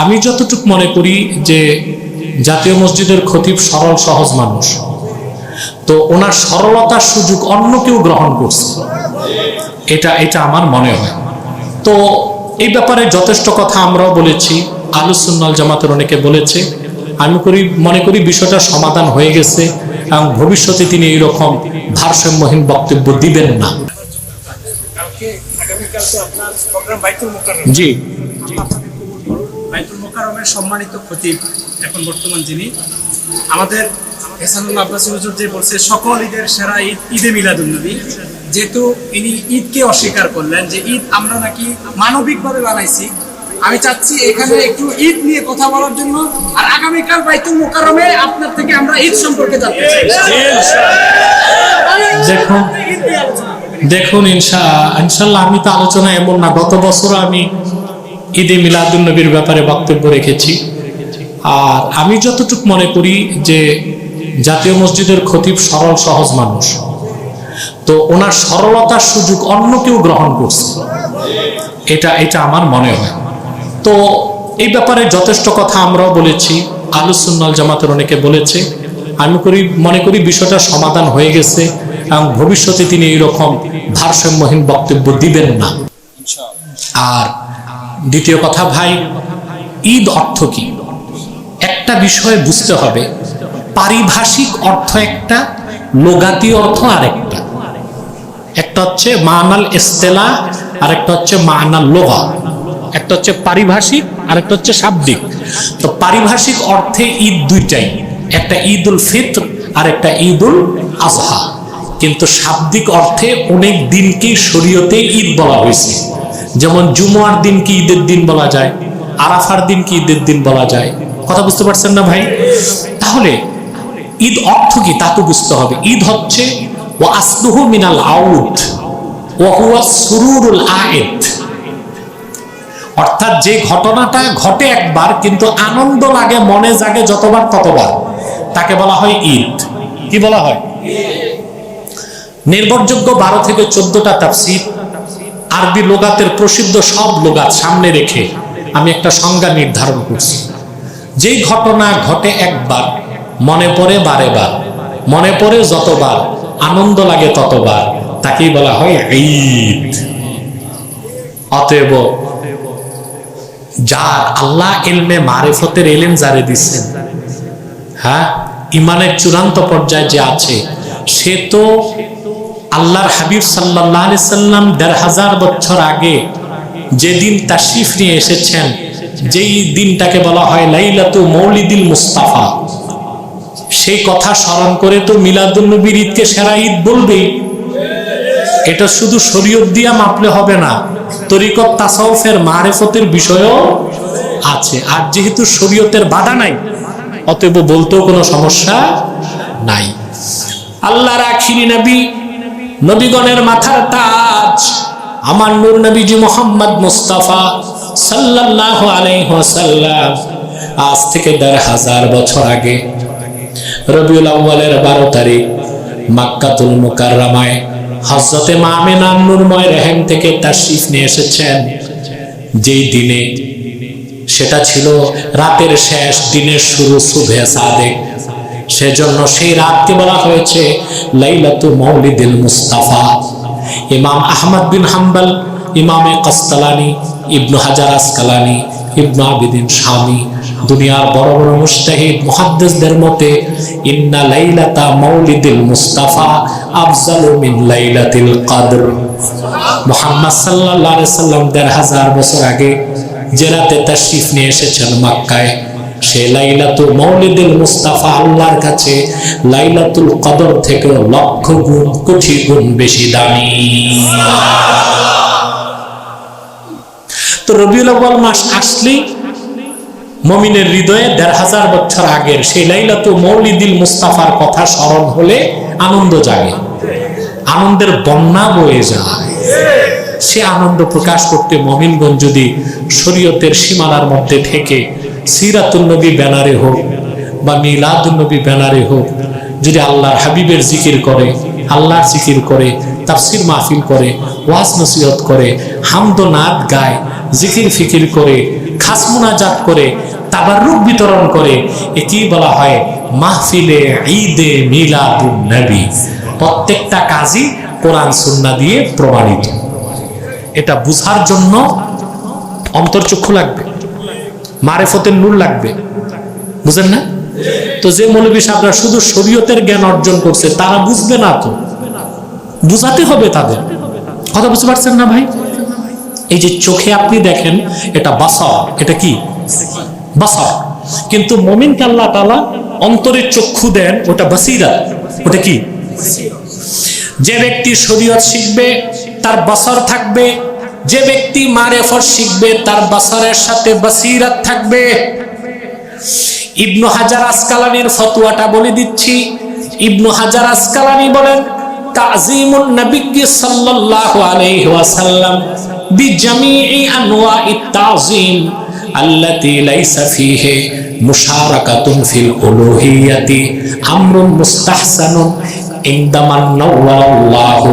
আমি যতটুকু মনে করি যে জাতীয় মসজিদের খতিব সরল সহজ মানুষ। তো ওনার সরলতার সুযোগ অন্য কেউ গ্রহণ করছে। এটা এটা আমার মনে হয়। তো এই ব্যাপারে যথেষ্ট কথা আমরাও বলেছি আলুসুন্নাল জামাতের অনেকে বলেছে। আমি করি মনে করি বিষয়টা সমাধান হয়ে গেছে এবং ভবিষ্যতে তিনি এইরকম ভারসাম্যহীন বক্তব্য দিবেন না। জি। বাইতুল মোকাররমের সম্মানিত খতিব এখন বর্তমান যিনি, আমাদের হেসানুল্লাহ আব্বাসী হুজুর যে বলছে, সকল ঈদের সেরা ঈদ, ঈদে মিলাদুন্নবী যেহেতু ইনি ঈদকে অস্বীকার করলেন যে ঈদ আমরা নাকি মানবিকভাবে বানাইছি, আমি চাচ্ছি এখানে একটু ঈদ নিয়ে কথা বলার জন্য, আর আগামীকাল বাইতুল মোকারমে আপনার থেকে আমরা ঈদ সম্পর্কে জানতে চাই। দেখুন। দেখুন ইনশা ইনশাল্লাহ আমি তো আলোচনা এমন না। গত বছর আমি ঈদে মিলাদুল নবীর ব্যাপারে বক্তব্য রেখেছি। আর আমি যতটুকু মনে করি যে জাতীয় মসজিদের খতিব সরল সহজ মানুষ। তো ওনার সরলতার সুযোগ অন্য কেউ গ্রহণ করছে। এটা এটা আমার মনে হয়। তো এই ব্যাপারে যথেষ্ট কথা আমরাও বলেছি আলুসুন্নাল জামাতের অনেকে বলেছে। আমি করি মনে করি বিষয়টা সমাধান হয়ে গেছে এবং ভবিষ্যতে তিনি এইরকম ভারসাম্যহীন বক্তব্য দিবেন না। আর দ্বিতীয় কথা ভাই, ঈদ অর্থ কি? একটা বিষয় বুঝতে হবে, পারিভাষিক অর্থ একটা, লোগাতি অর্থ আরেকটা। একটা হচ্ছে মানাল ইস্তেলা আর একটা হচ্ছে মানাল লোগা। একটা হচ্ছে পারিভাষিক আর একটা হচ্ছে শাব্দিক। তো পারিভাষিক অর্থে ঈদ দুইটাই, একটা ঈদ উল ফিত্র আর একটা ঈদ উল আজহা। কিন্তু শাব্দিক অর্থে অনেক দিনকেই শরীয়তে ঈদ বলা হয়েছে। যেমন জুমার দিন কি ঈদের দিন বলা যায়, আরাফার দিন কি ঈদের দিন বলা যায়, কথা বুঝতে পারছেন না ভাই? তাহলে ঈদ অর্থ কি তা তো বুঝতে হবে। ঈদ হচ্ছে ও আসলুহু মিনাল আয়েদ। অর্থাৎ যে ঘটনাটা ঘটে একবার, কিন্তু আনন্দ লাগে, মনে জাগে যতবার ততবার। তাকে বলা হয় ঈদ। কি বলা হয়? নির্ভরযোগ্য বারো থেকে চোদ্দটা তাফসির। আরবি লোগাতের প্রসিদ্ধ সব লোগাত সামনে রেখে আমি একটা সংজ্ঞা নির্ধারণ করছি। যেই ঘটনা ঘটে একবার, মনে পড়ে বারে বার, মনে পড়ে যতবার, আনন্দ লাগে ততবার, তাকেই বলা হয় ঈদ। অতএব, যার আল্লাহ এলমে মারেফতের এলেম জারে দিচ্ছেন হ্যাঁ ইমানের চূড়ান্ত পর্যায়ে যে আছে, সে তো আল্লাহর হাবিব সাল্লাহ আলি সাল্লাম দেড় হাজার বছর আগে যেদিন তাশরিফ নিয়ে এসেছেন, যেই দিনটাকে বলা হয় লাইলাতু মৌলিদিল মুস্তাফা। সেই কথা স্মরণ করে তো মিলাদুন্নবীর ঈদকে সেরা ঈদ বলবেই। এটা শুধু শরীয়ত দিয়া মাপলে হবে না, তরিকত তাসাউফের মারেফতের বিষয়ও আছে। আর যেহেতু শরীয়তের বাধা নাই, অতএব বলতেও কোনো সমস্যা নাই। আল্লাহর আখিরি নবী নবীগণের মাথার তাজ। আমার নূর নবীজি মোহাম্মদ মুস্তাফা সাল্লাল্লাহু আলাইহি ওয়াসাল্লাম আজ থেকে দেড় হাজার বছর আগে রবিউল আউ্বালের বারো তারিখ মাক্কাতুল মুকাররামায় হজরতে মামিনা নূরময় রেহেম থেকে তাশরিফ নিয়ে এসেছেন। যেই দিনে সেটা ছিল রাতের শেষ দিনের শুরু শুভে সাদেক। সেজন্য সেই রাতকে বলা হয়েছে লাইলাতু মৌলিদিল মুস্তাফা। ইমাম আহমদ বিন হাম্বল, ইমামে কস্তালানি ইবনু হাজার আসকালানি, ইবনু আবিদিন স্বামী দুনিয়ার বড় বড় মুস্তাহিদ মুহাদ্দিসদের মতে, ইন্না লাইলাতা মাউলিদিল মুস্তাফা আফজালু মিন লাইলাতিল কদর। মুহাম্মদ সাল্লাল্লাহু আলাইহি সাল্লাম হাজার বছর আগে যে রাতে তাশরিফ নিয়ে এসেছেন মক্কায়। সে লাইলাতুল মৌলিদুল মুস্তাফা আল্লাহর কাছে। লাইলাতুল কদর থেকে লক্ষ গুণ, কোটি গুণ বেশি দামি। তো রবিউল আউয়াল মাস আসলেই মমিনের হৃদয়ে দেড় হাজার বছর আগের সেই লাইলাতুল মৌলিদিল মুস্তাফার কথা স্মরণ হলে আনন্দ জাগে। আনন্দের বন্যা বয়ে যায়। সে আনন্দ প্রকাশ করতে মমিনগঞ্জ যদি শরীয়তের সীমানার মধ্যে থেকে সিরাতুন্নবী ব্যানারে হোক বা মিলাদুন্নবী ব্যানারে হোক, যদি আল্লাহর হাবিবের জিকির করে, আল্লাহর জিকির করে, তাফসির মাহফিল করে, ওয়াজ নসিহত করে, হামদ নাদ গায়, জিকির ফিকির করে, খাস মুনাজাত করে তাবারুক বিতরণ করে, একেই বলা হয় মাহফিলে ঈদে মিলাদুন নবী। প্রত্যেকটা কাজই কোরআন সুন্নাহ দিয়ে প্রমাণিত। এটা বুঝার জন্য অন্তর্চক্ষু লাগবে। মারেফতের নূর লাগবে। বুঝেন না? তো যে মৌলবী সাহেবরা শুধু শরীয়তের জ্ঞান অর্জন করছে, তারা বুঝবে না তো। বুঝাতে হবে তাদের। কথা বুঝতে পারছেন না ভাই? এই যে চোখে আপনি দেখেন, এটা বাসা এটা কি? বাসা কিন্তু মমিনকে আল্লাহ তালা অন্তরের চক্ষু দেন, ওটা বাসিরা। ওটা কি? যে ব্যক্তি শরীয়ত শিখবে, তার বাসর থাকবে যে ব্যক্তি মারেফত শিখবে, তার বাসরের সাথে বাসিরাত থাকবে। ইবনু হাজার আসকালানির ফতুয়াটা বলে দিচ্ছি। ইবনু হাজার আসকালানি বলেন, তাজিমুন নবিয়্যি সাল্লাল্লাহু আলাইহি ওয়াসাল্লাম বিজামিই আনওয়াইত তাজিম আল্লাতী লাইসা ফীহি মুশারাকাতুন ফিল উলুহিয়্যাতি আমরুন মুস্তাহসানুন ইনদামান নাওয়াল্লাহু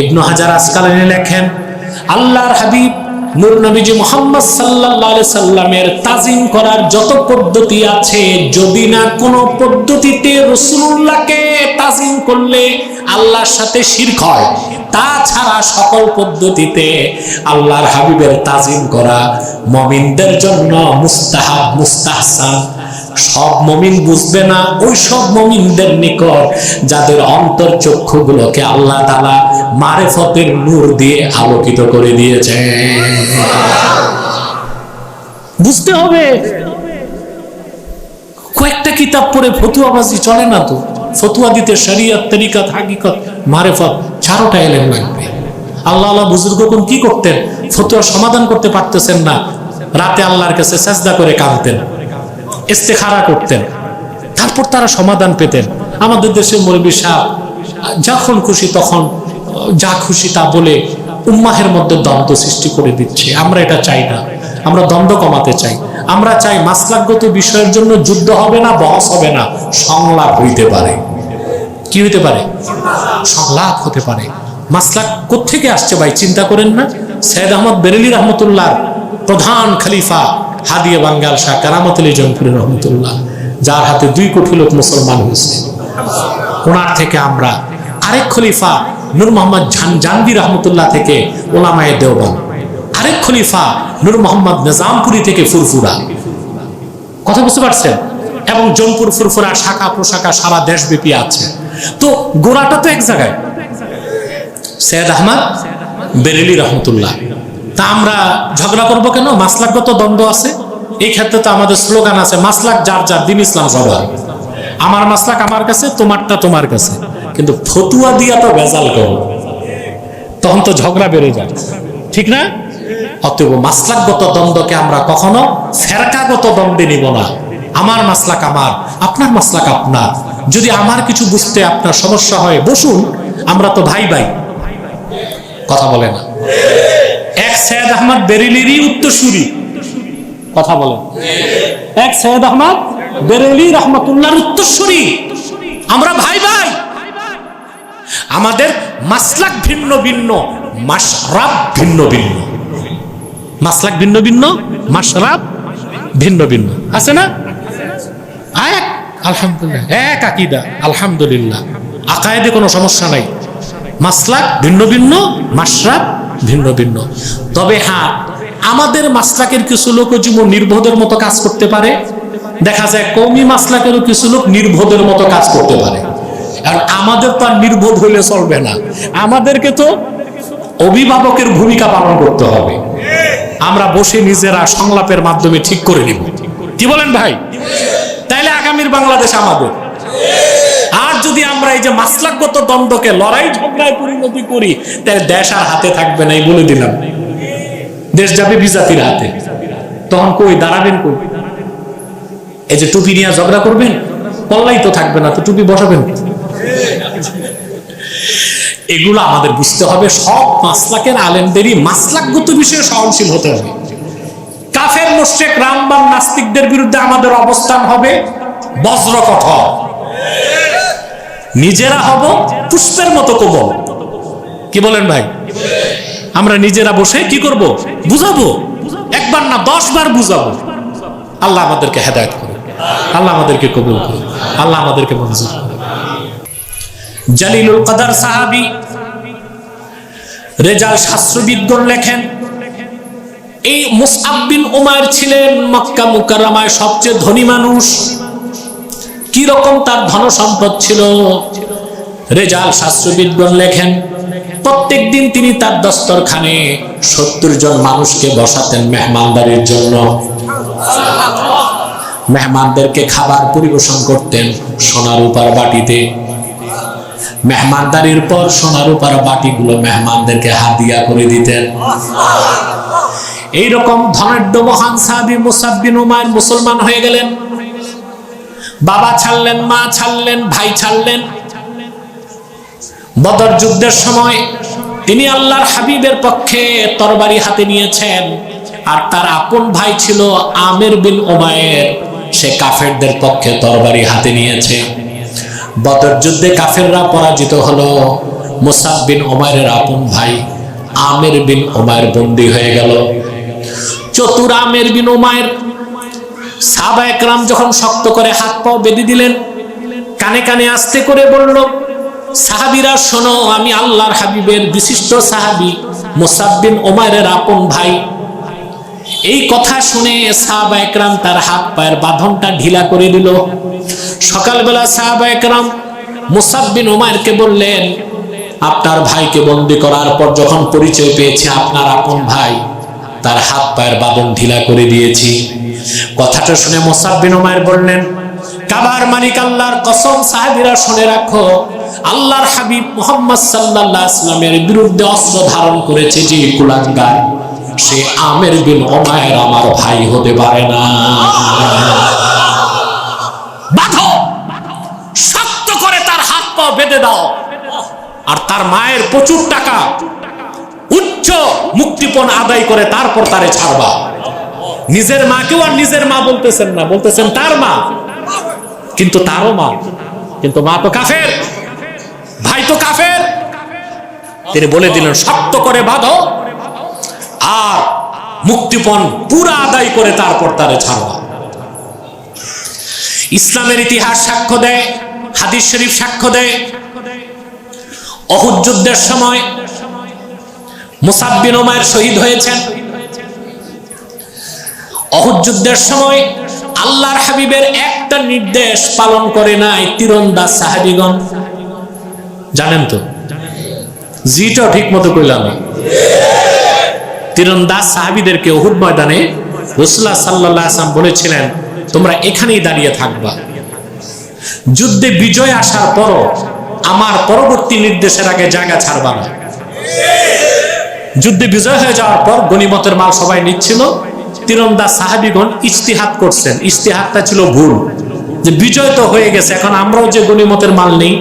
ইবনু হাজার আসকালানি লেখেন, আল্লাহর হাবিব নূর নবীজি মোহাম্মদ আলাইহি সাল্লামের তাজিম করার যত পদ্ধতি আছে, যদি না কোনো পদ্ধতিতে রাসূলুল্লাহকে তাজিম করলে আল্লাহর সাথে শিরক হয়, তাছাড়া সকল পদ্ধতিতে আল্লাহর হাবিবের তাজিম করা মমিনদের জন্য মুস্তাহাব, মুস্তাহসান। সব মমিন বুঝবে না, ওই সব মমিনদের নিকট, যাদের অন্তর চক্ষুগুলোকে আল্লাহ তালা মারেফতের নূর দিয়ে আলোকিত করে দিয়েছে। বুঝতে হবে। কয়েকটা কিতাব পড়ে ফতুয়াবাজি চলে না তো? ফতুয়া দিতে শরিয়ত, তরিকাত, হাকিকত, মারেফত, চারোটা এলেন লাগবে। আল্লাহ আল্লাহ বুজুর্গ কোন কি করতেন? ফতুয়া সমাধান করতে পারতেছেন না। রাতে আল্লাহর কাছে চেষ্টা করে কাঁদতেন। ইস্তেখারা করতেন। তারপর তারা সমাধান পেতেন। আমাদের দেশে মৌলবী সাহ যখন খুশি তখন, যা খুশি তা বলে উম্মাহের মধ্যে দ্বন্দ্ব সৃষ্টি করে দিচ্ছে। আমরা এটা চাই না। আমরা দ্বন্দ্ব কমাতে চাই। আমরা চাই মাসলাকগত বিষয়ের জন্য যুদ্ধ হবে না, বহস হবে না, সংলাপ হইতে পারে। কি হইতে পারে? সংলাপ হতে পারে। মাসলাক কোথেকে আসছে ভাই, চিন্তা করেন না? সৈয়দ আহমদ বেরেলি রহমতুল্লাহ প্রধান খলিফা হাদিয়া বাঙ্গাল শাহ কারামত আলী জনপুরি রহমতুল্লাহ, যার হাতে দুই কোটি লোক মুসলমান হয়েছে। ওনার থেকে আমরা আরেক খলিফা নূর মোহাম্মদ জানবি রহমতুল্লাহ থেকে ওলামায়ে দেওবান আরেক খলিফা নূর মোহাম্মদ নিজামপুরি থেকে ফুরফুরা। কথা বুঝতে পারছেন? এবং জনপুর ফুরফুরা, শাখা প্রশাখা সারা দেশব্যাপী আছে। তো গোড়াটা তো এক জায়গায়। সৈয়দ আহমদ বেরেলি রহমতুল্লাহ। তা আমরা ঝগড়া করব কেন? মাসলাকগত দ্বন্দ্ব আছে। এই ক্ষেত্রে তো আমাদের স্লোগান আছে, মাসলাক যার যার, দিন ইসলাম সবার। আমার মাসলাক আমার কাছে, তোমারটা তোমার কাছে। কিন্তু ফতুয়া দিয়া তো ভেজাল করো তখন তো ঝগড়া বেড়ে যায়। ঠিক না? অতএব মাসলাকগত দ্বন্দ্বকে আমরা কখনো ফেরকাগত দ্বন্দ্বে নিব না। আমার মাসলাক আমার, আপনার মাসলাক আপনার। যদি আমার কিছু বুঝতে আপনার সমস্যা হয়, বসুন, আমরা তো ভাই ভাই কথা বলে না। এক সৈয়দ আহমদ বেরেলিরই উত্তরসূরি। কথা বলেন। এক সৈয়দ আহমদ বেরেলি রহমতুল্লাহর উত্তরসূরি। আমরা ভাই ভাই। আমাদের মাসলাক ভিন্ন ভিন্ন মাসরাব ভিন্ন ভিন্ন। মাসলাক ভিন্ন ভিন্ন মাসরাব ভিন্ন ভিন্ন। আছে না? এক। আলহামদুলিল্লাহ। এক আকিদা। আলহামদুলিল্লাহ। আকায়েদে কোনো সমস্যা নাই। মাসলাক ভিন্ন ভিন্ন মাসরাব ভিন্ন ভিন্ন। তবে হ্যাঁ আমাদের মাসলাকের কিছু লোক যেমন নির্বোধের মতো কাজ করতে পারে। দেখা যায় কৌমি মাসলাকেরও কিছু লোক নির্বোধের মতো কাজ করতে পারে। কারণ আমাদের তো আর নির্বোধ হইলে চলবে না। আমাদেরকে তো অভিভাবকের ভূমিকা পালন করতে হবে। আমরা বসে নিজেরা সংলাপের মাধ্যমে ঠিক করে নিব। কি বলেন ভাই? তাইলে আগামীর বাংলাদেশ আমাদের। আর এই যে মাসলাকগত দ্বন্দ্বকে লড়াই ঝগড়ায় পরিণতি করি তাহলে দেশ আর হাতে থাকবে না, এই বলে দিলাম। দেশ যাবে বিজাতির হাতে। তখন কই দাঁড়াবেন কই? এই যে টুপি নিয়ে ঝগড়া করবেন? কল্লাই তো থাকবে না, তো টুপি বসাবেন এগুলো আমাদের বুঝতে হবে, সব মাসলাকের আলেমদেরই মাসলাকগত বিষয়ে সহনশীল হতে হবে। কাফের মোশেক রামবান নাস্তিকদের বিরুদ্ধে আমাদের অবস্থান হবে বজ্র কঠোর নিজেরা হব পুষ্পের মতো কোমল। কি বলেন ভাই? আমরা নিজেরা বসে কি করব? বুঝাবো। একবার না দশ বার বুঝাবো। আল্লাহ আমাদেরকে হেদায়ত করুন আল্লাহ আমাদেরকে কবুল করুন আল্লাহ আমাদেরকে মঞ্জুর করুন জালিলুল কাদার সাহাবি রেজাল শাস্ত্রবিদগণ লেখেন, এই মুসআব বিন উমার ছিলেন মক্কা মুকাররমায় সবচেয়ে ধনী মানুষ। কি রকম তার ধন সম্পদ ছিল? রেজাল শাস্ত্রবিদগণ লেখেন প্রত্যেক দিন তিনি তার দস্তরখানে সত্তর জন মানুষকে বসাতেন মেহমানদারির জন্য। মেহমানদেরকে খাবার পরিবেশন করতেন সোনার উপার বাটিতে। মেহমানদারির পর সোনার উপার বাটিগুলো মেহমানদেরকে হাদিয়া করে দিতেন। এইরকম ধনাঢ্য মহান সাহাবি মুসাব্বিন উমায়ের মুসলমান হয়ে গেলেন। বাবা ছাড়লেন, মা ছাড়লেন, ভাই ছাড়লেন। বদর যুদ্ধের সময় তিনি আল্লাহর হাবিবের পক্ষে তরবারি হাতে নিয়েছেন। আর তার আপন ভাই ছিল আমের বিন ওমায়ের সে কাফেরদের পক্ষে তরবারি হাতে নিয়েছে। বদর যুদ্ধে কাফেররা পরাজিত হলো। মুসাব বিন ওমায়ের আপন ভাই আমের বিন ওমায়ের বন্দী হয়ে গেল। চতুর আমের বিন ওমায়ের সাহাবা একরাম যখন শক্ত করে হাত পাও বেঁধে দিলেন, কানে কানে আস্তে করে বলল, সাহাবিরা, শোনো, আমি আল্লাহর হাবিবের বিশিষ্ট সাহাবি মোসাব্বিন ওমারের আপন ভাই। এই কথা শুনে সাহাবা একরাম তার হাত পায়ের বাঁধনটা ঢিলা করে দিল। সকালবেলা সাহাবা একরাম মুসাব্বিন ওমারকে বললেন, আপনার ভাইকে বন্দি করার পর যখন পরিচয় পেয়েছে আপনার আপন ভাই, তার হাত পায়ের বাঁধন ঢিলা করে দিয়েছি। কথাটা শুনে মোসাব্বিন ওমায়ের বললেন, কাবার মালিক আল্লাহর কসম, সাহাবীরা শুনে রাখো, আল্লাহর হাবিব মোহাম্মদ সাল্লাল্লাহু আলাইহি ইসলামের বিরুদ্ধে অস্ত্র ধারণ করেছে যে কুলাঙ্গার। সে আমের বিন ওমায়ের আমার ভাই হতে পারে না। বাঁধো, শক্ত করে তার হাত পা বেঁধে দাও, আর তার মায়ের প্রচুর টাকা উচ্চ মুক্তিপণ আদায় করে তারপর তারে ছাড়বা। নিজের মাকেও আর নিজের মা বলতেছেন না। বলতেছেন তার মা। কিন্তু তারও মা। কিন্তু মা তো কাফের। ভাই তো কাফের। তিনি বলে দিলেন, শক্ত করে বাঁধো আর মুক্তিপণ পুরা আদায় করে তারপর তারে ছাড়বা ইসলামের ইতিহাস সাক্ষ্য দেয়, হাদিস শরীফ সাক্ষ্য দেয়। অহুদ যুদ্ধের সময় মুসাব্বিন ওমায়ের শহীদ হয়েছেন। অহুদ যুদ্ধের সময় আল্লাহর হাবিবের একটা নির্দেশ পালন করে নাই তীরন্দাজ সাহাবিগণ। জানেন তো? জিটাও ঠিক মতো কইলাম। তীরন্দাজ সাহাবিদেরকে অহুদ ময়দানে রসুল্লাহ সাল্লাহ আসলাম বলেছিলেন, তোমরা এখানেই দাঁড়িয়ে থাকবা। যুদ্ধে বিজয় আসার পরও আমার পরবর্তী নির্দেশের আগে জায়গা ছাড়বা না। যুদ্ধে বিজয় হয়ে যাওয়ার পর গনিমতের মাল সবাই নিচ্ছিল। তীরন্দাজ সাহাবিগণ ইস্তিহাত করছেন। ইস্তিহাতটা ছিল ভুল। যে বিজয় তো হয়ে গেছে, এখন আমরাও যে গণিমতের মাল নেই